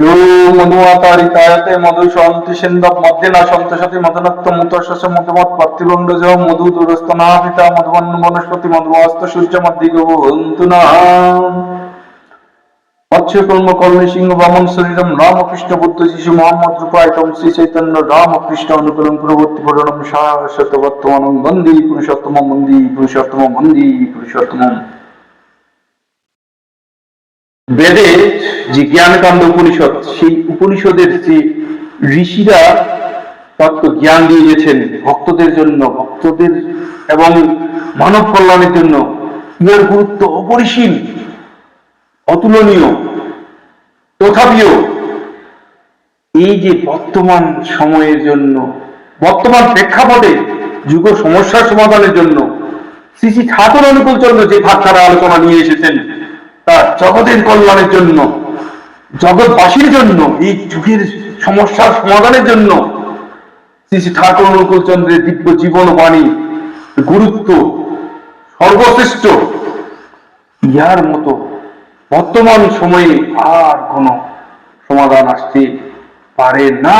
মধুয়াতারিকায়তে মধু রামকৃষ্ণ বুদ্ধ মোহাম্মদ রূপায়তম শ্রী চৈতন্য রামকৃষ্ণ অনুকূলম পুরনম বন্দী পুরুষোত্তম বন্দী পুরুষোত্তম বন্দী পুরুষোত্তম বেদে যে জ্ঞানকাণ্ড উপনিষদ, সেই উপনিষদের যে ঋষিরা তত্ত্ব জ্ঞান দিয়ে গেছেন ভক্তদের জন্য, ভক্তদের এবং মানব কল্যাণের জন্য, ইহার গুরুত্ব অপরিসীম, অতুলনীয়। তথাপিও এই যে বর্তমান সময়ের জন্য, বর্তমান প্রেক্ষাপটে যুগ সমস্যার সমাধানের জন্য শ্রী শ্রী ঠাকুর অনুকূল চন্দ্র যে ভাষার আলোচনা নিয়ে এসেছেন তার জগতের কল্যাণের জন্য, জগৎবাসীর জন্য, এই যুগের সমস্যার সমাধানের জন্য শ্রী শ্রী ঠাকুর অনুকূল চন্দ্রের দিব্য জীবন বাণী গুরুত্ব সর্বশ্রেষ্ঠ। ইহার মতো বর্তমান সময়ে আর কোন সমাধান আসতে পারে না।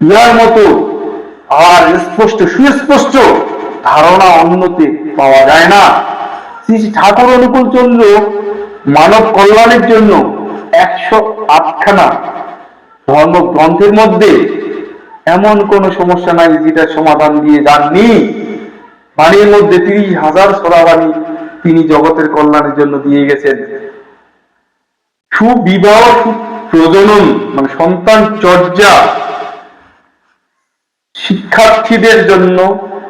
ইহার মতো আর স্পষ্ট, সুস্পষ্ট ধারণা অন্যতে পাওয়া যায় না। শ্রী ঠাকুর অনুকূল চন্দ্র মানব কল্যাণের জন্য একশো আটখানা ধর্মগ্রন্থের মধ্যে এমন কোন সমস্যা নাই যেটা সমাধান দিয়ে যাননি। বাণীর মধ্যে তিরিশ হাজার সোরা বাণী তিনি জগতের কল্যাণের জন্য দিয়ে গেছেন। সুবিবাহ প্রজনন মানে সন্তান চর্যা শিক্ষার্থীদের জন্য,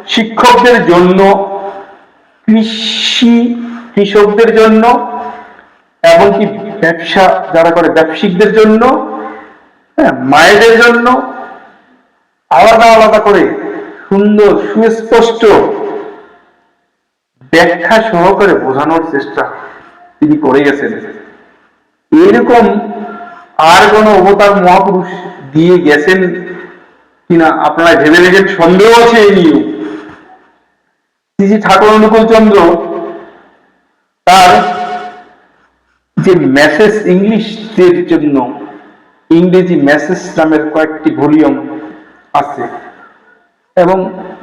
শিক্ষকদের জন্য কৃষি কৃষকদের জন্য এমনকি ব্যবসা যারা করে ব্যবসায়িকদের জন্য হ্যাঁ, মায়েদের জন্য আলাদা আলাদা করে সুন্দর সুস্পষ্ট ব্যাখ্যা সহকারে বোঝানোর চেষ্টা তিনি করে গেছেন। এরকম আর কোন অবতার মহাপুরুষ দিয়ে গেছেন কিনা আপনারা ভেবে দেখেন সন্দেহ আছে এই নিয়ে শ্রী ঠাকুর অনুকূল চন্দ্র তার যে মেসেজ ইংলিশদের জন্য, ইংরেজি মেসেজ নামের কয়েকটি ভলিউম আছে। এবং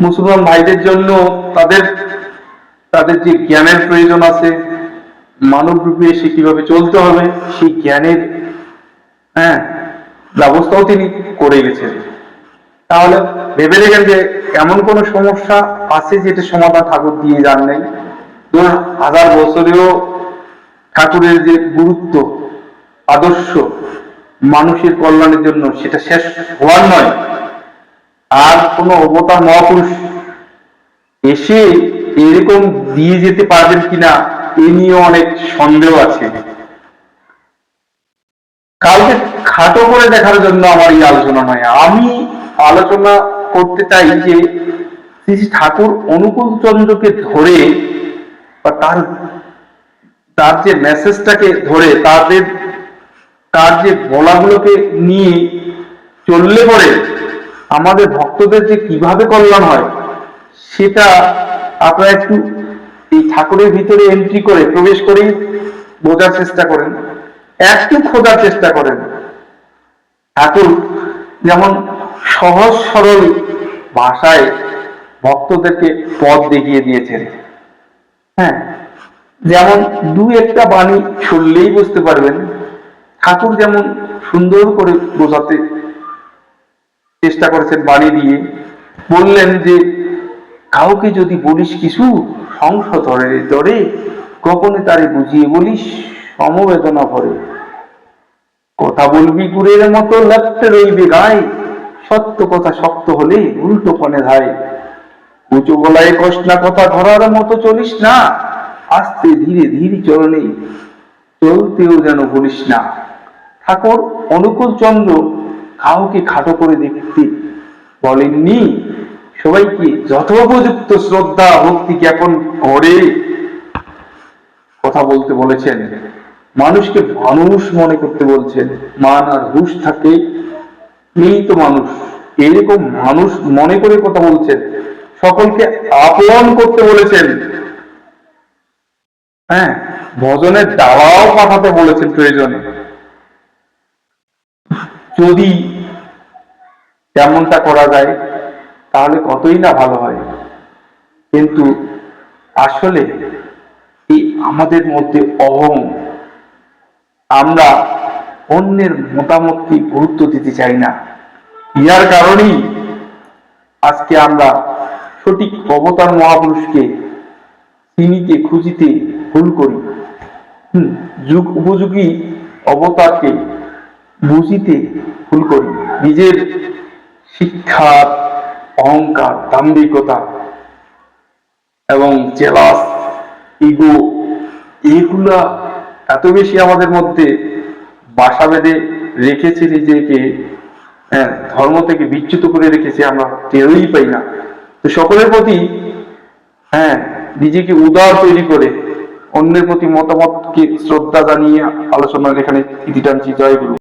মুসলমান ভাইদের জন্য তাদের তাদের যে জ্ঞানের প্রয়োজন আছে মানব রূপে এসে কীভাবে চলতে হবে, সেই জ্ঞানের হ্যাঁ ব্যবস্থাও তিনি করে গেছেন। তাহলে ভেবে দেখেন যে এমন কোন সমস্যা আছে যেটা সমাধান ঠাকুর দিয়ে যান নাই? হাজার বছরেও ঠাকুরের যে গুরুত্ব, আদর্শ মানুষের কল্যাণের জন্য সেটা শেষ হওয়ার নয়। আর কোন অবতার মহাপুরুষ এসে এরকম দিয়ে যেতে পারবেন কিনা, এ নিয়ে অনেক সন্দেহ আছে। কাউকে খাটো করে দেখার জন্য আমার এই আলোচনা নয়। আমি আলোচনা করতে চাই যে শ্রী ঠাকুর অনুকূল চন্দ্রকে ধরে বা তার তার যে মেসেজটাকে ধরে তাদের তার যে বলাগুলোকে নিয়ে চললে পরে আমাদের ভক্তদের যে কীভাবে কল্যাণ হয়, সেটা আপনারা একটু এই ঠাকুরের ভিতরে এন্ট্রি করে প্রবেশ করে বোঝার চেষ্টা করেন। একটু খোঁজার চেষ্টা করেন। ঠাকুর যেমন সহজ সরল ভাষায় ভক্তদেরকে পথ দেখিয়ে দিয়েছেন। হ্যাঁ যেমন দু একটা বাণী শুনলেই বুঝতে পারবেন, ঠাকুর যেমন সুন্দর করে বোঝাতে চেষ্টা করেছেন বাণী দিয়ে, বললেন যে, কাউকে যদি বলিস কিছু সংশোধরে ধরে গোপনে তারে বুঝিয়ে বলিস, সমবেদনা ভরে। কথা বলবি গুড়ের মতো লেপতে রইবে গায়ে সত্য কথা শক্ত হলে উল্টো কনে ধায়। উঁচু গলায় কষ্টা কথা ধরার মতো চলিস না। আস্তে ধীরে ধীরে চলনে চলতেও যেন বলিস না। ঠাকুর, অনুকূল চন্দ্র, কাউকে খাটো করে দেখতে বলেননি। সবাইকে যথোপযুক্ত শ্রদ্ধা, ভক্তি জ্ঞাপন করে কথা বলতে বলেছেন। মানুষকে মানুষ মনে করতে বলছেন। মান আর হুশ থাকে এই তো মানুষ। এরকম মানুষ মনে করে কথা বলছেন সকলকে আপন করতে বলেছেন। হ্যাঁ ভজনের দাওয়াও পাঠাতে বলেছেন প্রয়োজনে। যদি তেমনটা করা যায়, তাহলে কতই না ভালো হয়। কিন্তু আসলে এই আমাদের মধ্যে অহং। আমরা অন্যের মতামতকে গুরুত্ব দিতে চাই না। ইহার কারণেই আজকে আমরা সঠিক অবতার মহাপুরুষকে চিনিতে খুঁজিতে ভুল করি। যুগ উপযোগী অবতারকে বুঝিতে ভুল করি। নিজের শিক্ষা, অহংকার, দাম্ভিকতা এবং জেলাস, ইগো, এগুলা এত বেশি আমাদের মধ্যে বাসা বেঁধে রেখেছি নিজেকে হ্যাঁ, ধর্ম থেকে বিচ্যুত করে রেখেছি আমরা টেরই পাই না। তো সকলের প্রতি হ্যাঁ নিজেকে উদার তৈরি করে অন্যের প্রতি মতামতকে শ্রদ্ধা জানিয়ে আলোচনার এখানে ইতি টানছি জয় গুরু।